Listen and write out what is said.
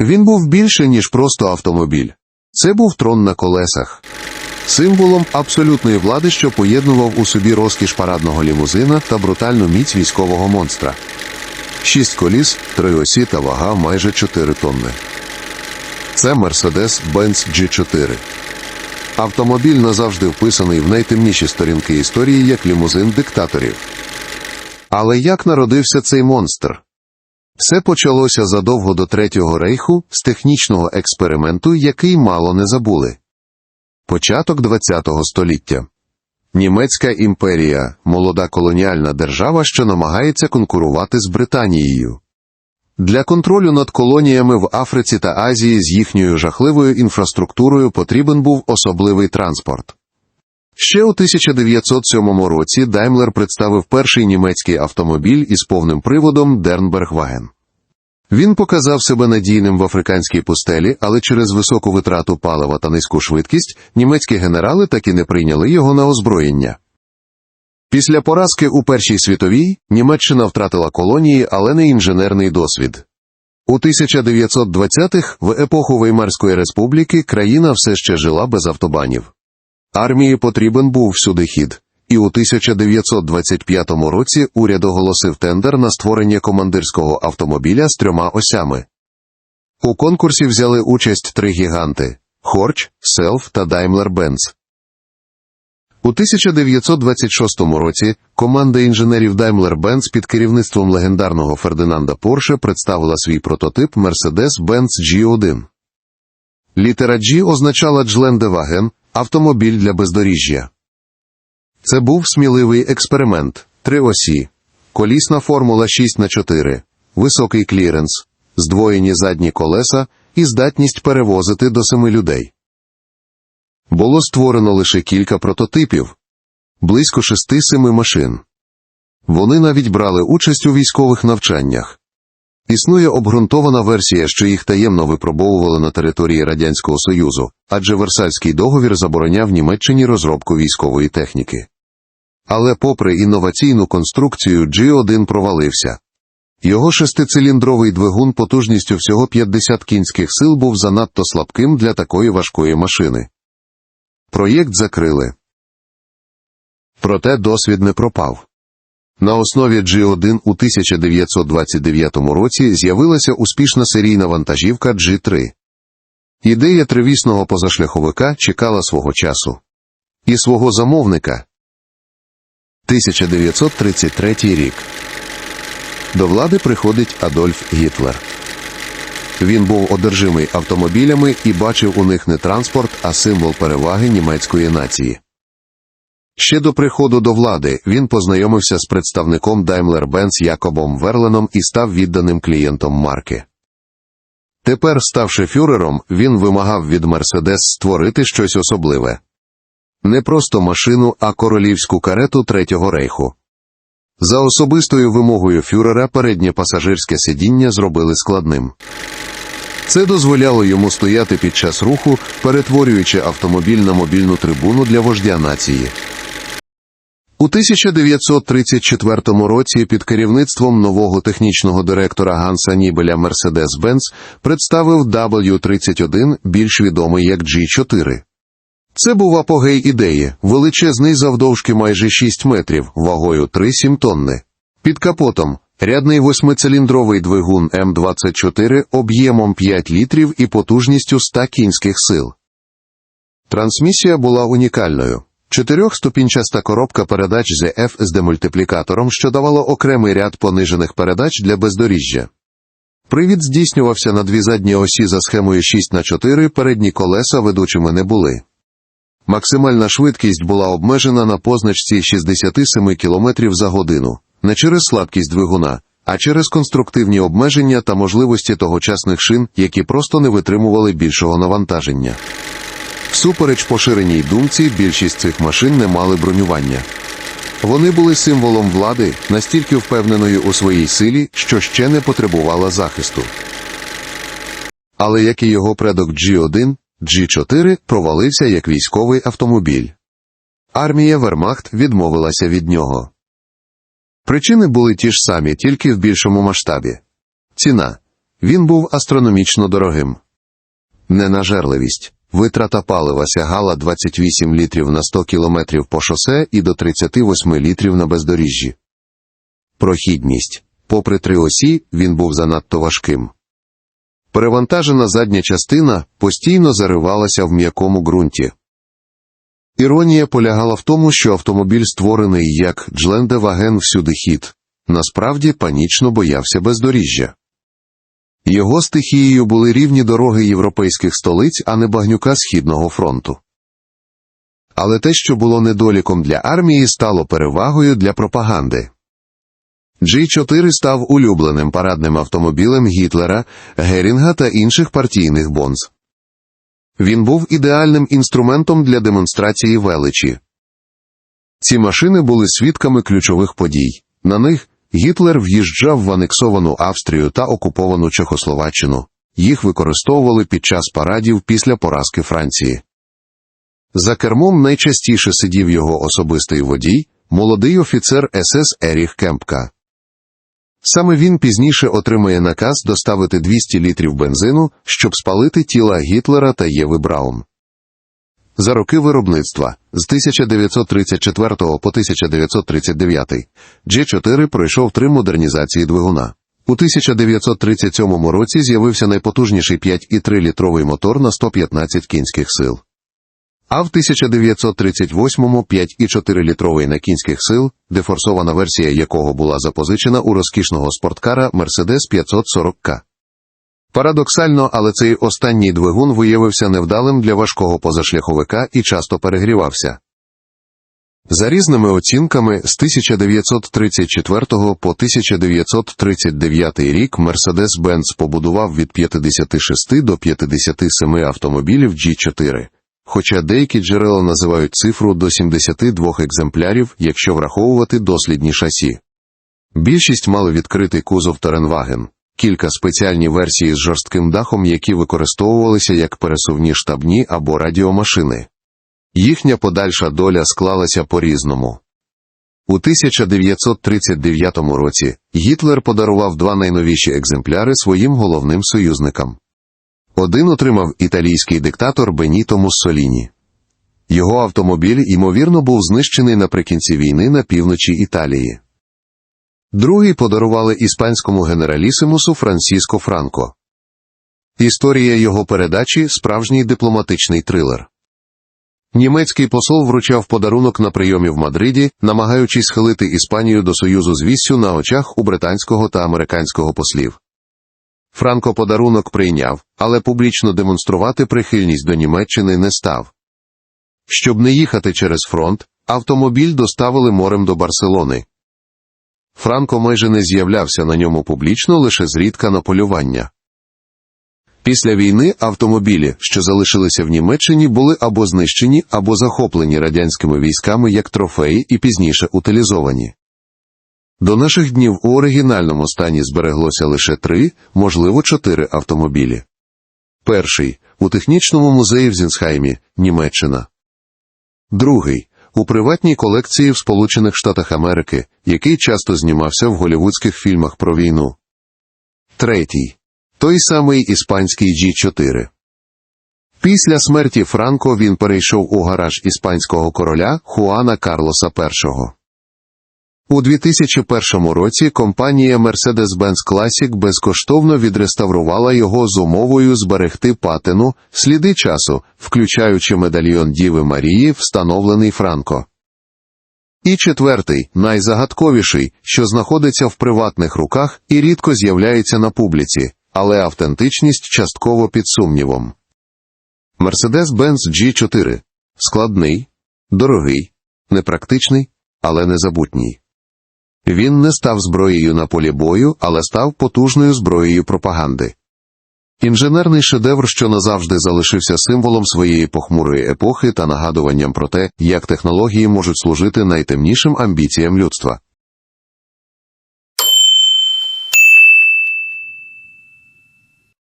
Він був більше, ніж просто автомобіль. Це був трон на колесах. Символом абсолютної влади, що поєднував у собі розкіш парадного лімузина та брутальну міць військового монстра. Шість коліс, три осі та вага майже 4 тонни. Це Mercedes-Benz G4. Автомобіль назавжди вписаний в найтемніші сторінки історії як лімузин диктаторів. Але як народився цей монстр? Все почалося задовго до Третього рейху з технічного експерименту, який мало не забули. Початок ХХ століття. Німецька імперія молода колоніальна держава, що намагається конкурувати з Британією. Для контролю над колоніями в Африці та Азії з їхньою жахливою інфраструктурою потрібен був особливий транспорт. Ще у 1907 році Даймлер представив перший німецький автомобіль із повним приводом Дернбергваген. Він показав себе надійним в африканській пустелі, але через високу витрату палива та низьку швидкість німецькі генерали так і не прийняли його на озброєння. Після поразки у Першій світовій Німеччина втратила колонії, але не інженерний досвід. У 1920-х, в епоху Веймарської республіки, країна все ще жила без автобанів. Армії потрібен був всюди хід, і у 1925 році уряд оголосив тендер на створення командирського автомобіля з трьома осями. У конкурсі взяли участь три гіганти Хорч, Селф та Daimler-Benz. У 1926 році команда інженерів Daimler-Benz під керівництвом легендарного Фердинанда Порше представила свій прототип Mercedes-Benz G1. Літера G означала Джлендеваген – автомобіль для бездоріжжя. Це був сміливий експеримент. Три осі, колісна формула 6 на 4 високий кліренс, здвоєні задні колеса і здатність перевозити до семи людей. Було створено лише кілька прототипів, близько шести-семи машин. Вони навіть брали участь у військових навчаннях. Існує обґрунтована версія, що їх таємно випробовували на території Радянського Союзу, адже Версальський договір забороняв Німеччині розробку військової техніки. Але попри інноваційну конструкцію G1 провалився. Його шестициліндровий двигун потужністю всього 50 кінських сил був занадто слабким для такої важкої машини. Проєкт закрили. Проте досвід не пропав. На основі G1 у 1929 році з'явилася успішна серійна вантажівка G3. Ідея тривісного позашляховика чекала свого часу. І свого замовника. 1933 рік. До влади приходить Адольф Гітлер. Він був одержимий автомобілями і бачив у них не транспорт, а символ переваги німецької нації. Ще до приходу до влади він познайомився з представником Daimler-Benz Якобом Верленом і став відданим клієнтом марки. Тепер, ставши фюрером, він вимагав від Мерседес створити щось особливе. Не просто машину, а королівську карету Третього рейху. За особистою вимогою фюрера переднє пасажирське сидіння зробили складним. Це дозволяло йому стояти під час руху, перетворюючи автомобіль на мобільну трибуну для вождя нації. У 1934 році під керівництвом нового технічного директора Ганса Нібеля Mercedes-Benz представив W31, більш відомий як G4. Це був апогей ідеї, величезний завдовжки майже 6 метрів, вагою 3-7 тонни. Під капотом рядний восьмициліндровий двигун М24 об'ємом 5 літрів і потужністю 100 кінських сил. Трансмісія була унікальною. Чотирьохступінчаста коробка передач ZF з демультиплікатором, що давало окремий ряд понижених передач для бездоріжжя. Привід здійснювався на дві задні осі за схемою 6 на 4 передні колеса ведучими не були. Максимальна швидкість була обмежена на позначці 67 км за годину, не через слабкість двигуна, а через конструктивні обмеження та можливості тогочасних шин, які просто не витримували більшого навантаження. Всупереч поширеній думці, більшість цих машин не мали бронювання. Вони були символом влади, настільки впевненої у своїй силі, що ще не потребувала захисту. Але як і його предок G1, G4 провалився як військовий автомобіль. Армія Вермахт відмовилася від нього. Причини були ті ж самі, тільки в більшому масштабі. Ціна Він був астрономічно дорогим. Ненажерливість. Витрата палива сягала 28 літрів на 100 кілометрів по шосе і до 38 літрів на бездоріжжі. Прохідність. Попри три осі, він був занадто важким. Перевантажена задня частина постійно заривалася в м'якому ґрунті. Іронія полягала в тому, що автомобіль створений як Джлендеваген всюди хід, насправді панічно боявся бездоріжжя. Його стихією були рівні дороги європейських столиць, а не багнюка Східного фронту. Але те, що було недоліком для армії, стало перевагою для пропаганди. G4 став улюбленим парадним автомобілем Гітлера, Герінга та інших партійних бонз. Він був ідеальним інструментом для демонстрації величі. Ці машини були свідками ключових подій. На них Гітлер в'їжджав в анексовану Австрію та окуповану Чехословаччину. Їх використовували під час парадів після поразки Франції. За кермом найчастіше сидів його особистий водій, молодий офіцер СС Еріх Кемпка. Саме він пізніше отримає наказ доставити 200 літрів бензину, щоб спалити тіла Гітлера та Єви Браун. За роки виробництва з 1934 по 1939 G4 пройшов три модернізації двигуна. У 1937 році з'явився найпотужніший 5,3-літровий мотор на 115 кінських сил. А в 1938-му 5,4-літровий на кінських сил, дефорсована версія якого була запозичена у розкішного спорткара Mercedes 540К. Парадоксально, але цей останній двигун виявився невдалим для важкого позашляховика і часто перегрівався. За різними оцінками, з 1934 по 1939 рік Mercedes-Benz побудував від 56 до 57 автомобілів G4, хоча деякі джерела називають цифру до 72 екземплярів, якщо враховувати дослідні шасі. Більшість мали відкритий кузов Теренваген, кілька спеціальні версії з жорстким дахом, які використовувалися як пересувні штабні або радіомашини. Їхня подальша доля склалася по-різному. У 1939 році Гітлер подарував два найновіші екземпляри своїм головним союзникам. Один отримав італійський диктатор Беніто Муссоліні. Його автомобіль, ймовірно, був знищений наприкінці війни на півночі Італії. Другий подарували іспанському генералісимусу Франсіско Франко. Історія його передачі справжній дипломатичний трилер. Німецький посол вручав подарунок на прийомі в Мадриді, намагаючись схилити Іспанію до союзу з віссю на очах у британського та американського послів. Франко подарунок прийняв, але публічно демонструвати прихильність до Німеччини не став. Щоб не їхати через фронт, автомобіль доставили морем до Барселони. Франко майже не з'являвся на ньому публічно лише зрідка на полювання. Після війни автомобілі, що залишилися в Німеччині, були або знищені, або захоплені радянськими військами як трофеї і пізніше утилізовані. До наших днів у оригінальному стані збереглося лише три, можливо, чотири автомобілі. Перший у технічному музеї в Зінсхаймі, Німеччина. Другий у приватній колекції в Сполучених Штатах Америки, який часто знімався в голівудських фільмах про війну. Третій той самий іспанський G4. Після смерті Франко він перейшов у гараж іспанського короля Хуана Карлоса І. У 2001 році компанія Mercedes-Benz Classic безкоштовно відреставрувала його з умовою зберегти патину, сліди часу, включаючи медальйон Діви Марії, встановлений Франко. І четвертий, найзагадковіший, що знаходиться в приватних руках і рідко з'являється на публіці, але автентичність частково під сумнівом. Mercedes-Benz G4 складний, дорогий, непрактичний, але незабутній. Він не став зброєю на полі бою, але став потужною зброєю пропаганди. Інженерний шедевр, що назавжди залишився символом своєї похмурої епохи та нагадуванням про те, як технології можуть служити найтемнішим амбіціям людства.